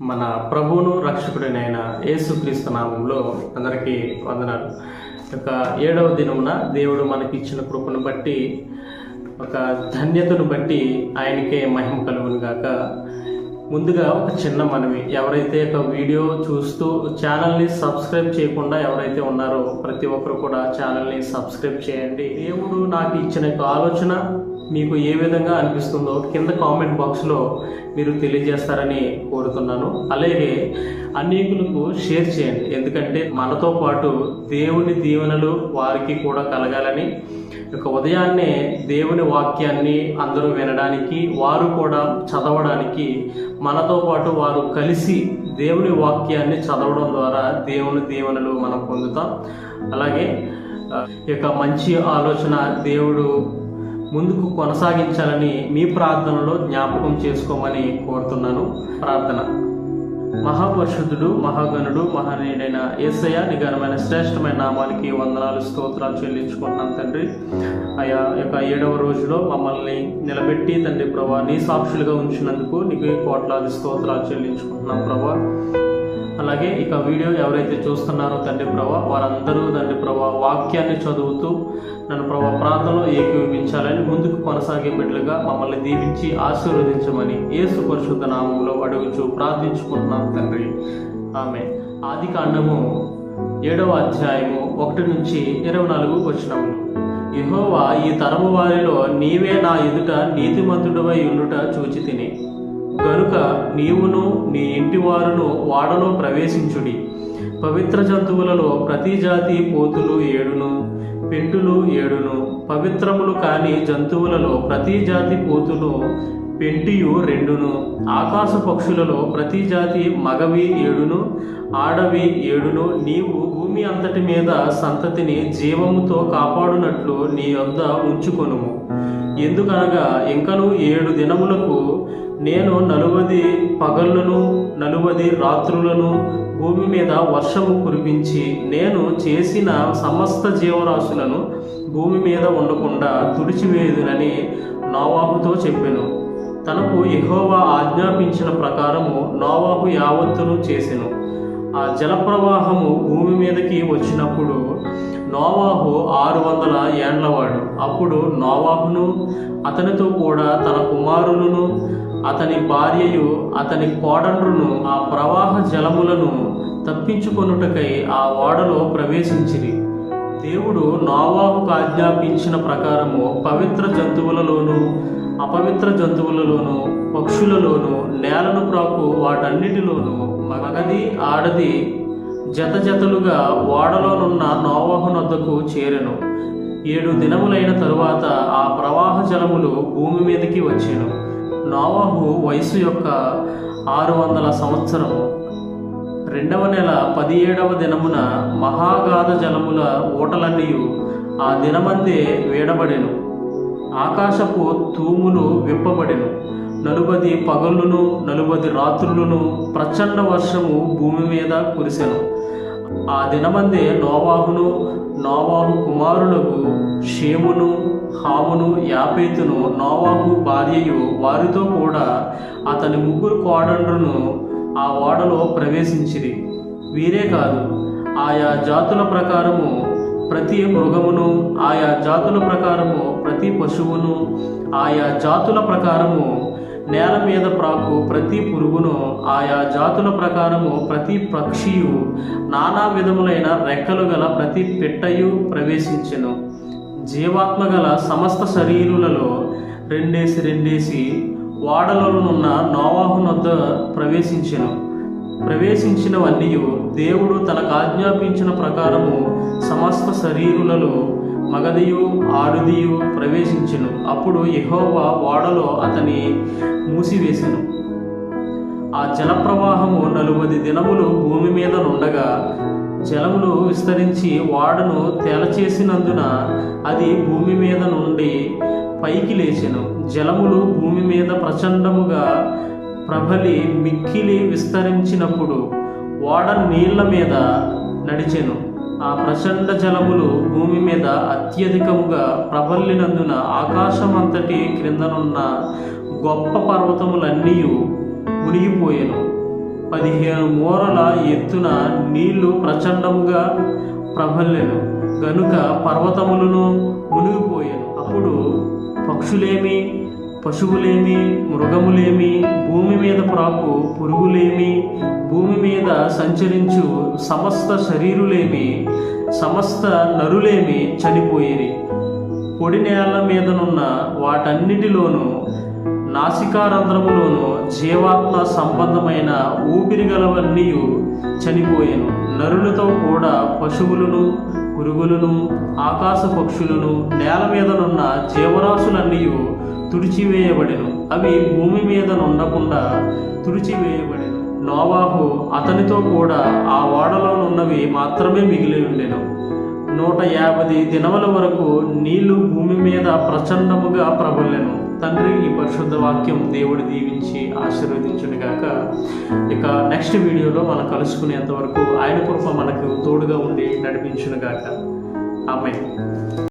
మన ప్రభువును రక్షకుడినైన యేసుక్రీస్తు నామంలో అందరికీ వందనాలు. ఒక ఏడవ దినమున దేవుడు మనకి ఇచ్చిన కృపను బట్టి ఒక ధన్యతను బట్టి ఆయనకే మహిమ కలుగును గాక ముందుగా ఒక చిన్న మనవి. ఎవరైతే ఒక వీడియో చూస్తూ ఛానల్ని సబ్స్క్రైబ్ చేయకుండా ఎవరైతే ఉన్నారో ప్రతి ఒక్కరు కూడా ఛానల్ని సబ్స్క్రైబ్ చేయండి. దేవుడు నాకు ఇచ్చిన యొక్క ఆలోచన మీకు ఏ విధంగా అనిపిస్తుందో కింద కామెంట్ బాక్స్లో మీరు తెలియజేస్తారని కోరుతున్నాను. అలాగే అనేకులకు షేర్ చేయండి. ఎందుకంటే మనతో పాటు దేవుని దీవెనలు వారికి కూడా కలగాలని ఒక ఉదయాన్నే దేవుని వాక్యాన్ని అందరూ వినడానికి వారు కూడా చదవడానికి మనతో పాటు వారు కలిసి దేవుని వాక్యాన్ని చదవడం ద్వారా దేవుని దీవెనలు మనం పొందుతాం. అలాగే యొక్క మంచి ఆలోచన దేవుడు ముందుకు కొనసాగించాలని మీ ప్రార్థనలో జ్ఞాపకం చేసుకోమని కోరుతున్నాను. ప్రార్థన. మహాపరిశుద్ధుడు మహాగణుడు మహనీయుడైన యేసయ్య నిఘనమైన శ్రేష్టమైన నామానికి వందనాలు స్తోత్రాలు చెల్లించుకుంటున్నాం తండ్రి. ఆయా యొక్క ఏడవ రోజులో మమ్మల్ని నిలబెట్టి తండ్రి ప్రభా నీ సాక్షులుగా ఉంచినందుకు నీకు కోట్లాది స్తోత్రాలు చెల్లించుకుంటున్నాం ప్రభా. అలాగే ఇక వీడియో ఎవరైతే చూస్తున్నారో తండ్రి ప్రభా వారందరూ తండ్రి ప్రభా వాక్యాన్ని చదువుతూ నన్ను ప్రభా ప్రార్థనలో ఏకీభవించాలని ముందుకు కొనసాగే బిడ్డలుగా మమ్మల్ని దీవించి ఆశీర్వదించమని యేసు పరిశుద్ధ నామంలో అడుగుచు ప్రార్థించుకుంటున్నాం తండ్రి. ఆమె ఆది కాండము ఏడవ అధ్యాయము ఒకటి నుంచి ఇరవై నాలుగు వచ్చినములు ఇహోవా ఈ తరము వారిలో నీవే నా ఎదుట నీతిమంతుడవై ఉండుట చూచి తిని గనుక నీవును నీ ఇంటి వారును వాడలో ప్రవేశించుడి. పవిత్ర జంతువులలో ప్రతి జాతి పోతులు ఏడును పెంటులు ఏడును. పవిత్రములు కాని జంతువులలో ప్రతి జాతి పోతులు పెంటియు రెండును. ఆకాశ పక్షులలో ప్రతి జాతి మగవి ఏడును ఆడవి ఏడును. నీవు భూమి అంతటి మీద సంతతిని జీవముతో కాపాడునట్లు నీ వద్ద ఉంచుకొనుము. ఎందుకనగా ఇంకను ఏడు దినములకు నేను నలువది పగళ్ళను నలువది రాత్రులను భూమి మీద వర్షము కురిపించి నేను చేసిన సమస్త జీవరాశులను భూమి మీద ఉండకుండా తుడిచివేయుదునని నోవాహుతో చెప్పెను. తనకు ఎహోవా ఆజ్ఞాపించిన ప్రకారము నోవాహు యావత్తును చేసెను. ఆ జలప్రవాహము భూమి మీదకి వచ్చినప్పుడు నోవాహు ఆరు వందల ఏండ్లవాడు. అప్పుడు నోవాహును అతనితో కూడా తన కుమారులను అతని భార్యయు అతని కోడండ్రును ఆ ప్రవాహ జలములను తప్పించుకొనుటకై ఆ ఓడలో ప్రవేశించిరి. దేవుడు నోవాహుకు ఆజ్ఞాపించిన ప్రకారము పవిత్ర జంతువులలోనూ అపవిత్ర జంతువులలోను పక్షులలోను నేలను ప్రాకు వాటన్నిటిలోనూ మగది ఆడది జత జతలుగా ఓడలోనున్న నోవాహునొద్దకు చేరెను. ఏడు దినములైన తరువాత ఆ ప్రవాహ జలములు భూమి మీదకి వచ్చాను. నోవహు వయసు యొక్క ఆరు వందల సంవత్సరము. రెండవ నెల పదిహేడవ దినమున మహాగాధ జలముల ఊటలన్నీయు ఆ దినమందే వేడబడెను. ఆకాశపు తూములు విప్పబడెను. నలుబది పగళ్ళును నలుబది రాత్రులను ప్రచండ వర్షము భూమి మీద కురిసెను. ఆ దినమందే నోవాహును నోవాహు కుమారులకు షేమును హామును యాపేతును నోవాహు భార్యయు వారితో కూడా అతని ముగ్గురు కోడండ్రును ఆ ఓడలో ప్రవేశించిరి. వీరే కాదు ఆయా జాతుల ప్రకారము ప్రతి మృగమును ఆయా జాతుల ప్రకారము ప్రతి పశువును ఆయా జాతుల ప్రకారము నేల మీద ప్రాకు ప్రతి పురుగును ఆయా జాతుల ప్రకారము ప్రతి పక్షియు నానా విధములైన రెక్కలు గల ప్రతి పిట్టయు ప్రవేశించెను. జీవాత్మ గల సమస్త శరీరులలో రెండేసి రెండేసి వాడలలోనున్న నోవాహునొద్ద ప్రవేశించెను. ప్రవేశించినవన్నీ దేవుడు తనకు ఆజ్ఞాపించిన ప్రకారము సమస్త శరీరులలో మగదియు ఆడుదియు ప్రవేశించెను. అప్పుడు యహోవా ఓడలో అతని మూసివేసెను. ఆ జలప్రవాహము నలువది దినములు భూమి మీద నుండగా జలములు విస్తరించి వాడను తేలచేసినందున అది భూమి మీద నుండి పైకి లేచెను. జలములు భూమి మీద ప్రచండముగా ప్రబలి మిక్కిలి విస్తరించినప్పుడు ఓడ నీళ్ళ మీద నడిచెను. ఆ ప్రచండ జలములు భూమి మీద అత్యధికముగా ప్రబల్లినందున ఆకాశమంతటి క్రిందనున్న గొప్ప పర్వతములన్నీ మునిగిపోయాను. పదిహేను మూరల ఎత్తున నీళ్ళు ప్రచండముగా ప్రబల్లెను గనుక పర్వతములను మునిగిపోయాను. అప్పుడు పక్షులేమి పశువులేమి మృగములేమి భూమి మీద ప్రాకు పురుగులేమి భూమి మీద సంచరించు సమస్త శరీరులేమి సమస్త నరులేమి చనిపోయేవి. పొడి నేల మీదనున్న వాటన్నిటిలోనూ నాసికారంధ్రములోను జీవాత్మ సంబంధమైన ఊపిరిగలవన్నీ చనిపోయాను. నరులతో కూడా పశువులను పురుగులను ఆకాశ పక్షులను నేల మీదనున్న జీవరాశులన్నీ తుడిచివేయబడెను. అవి భూమి మీద నుండకుండా తుడిచివేయబడెను. నోవాహు అతనితో కూడా ఆ ఓడలోనున్నవి మాత్రమే మిగిలి ఉండెను. నూట యాభై దినముల వరకు నీళ్ళు భూమి మీద ప్రచండముగా ప్రబలెను. తండ్రి ఈ పరిశుద్ధ వాక్యం దేవుడు దీవించి ఆశీర్వదించునుగాక. ఇక నెక్స్ట్ వీడియోలో మనం కలుసుకునేంత వరకు ఆయన కృప మనకు తోడుగా ఉండి నడిపించునుగాక. ఆమె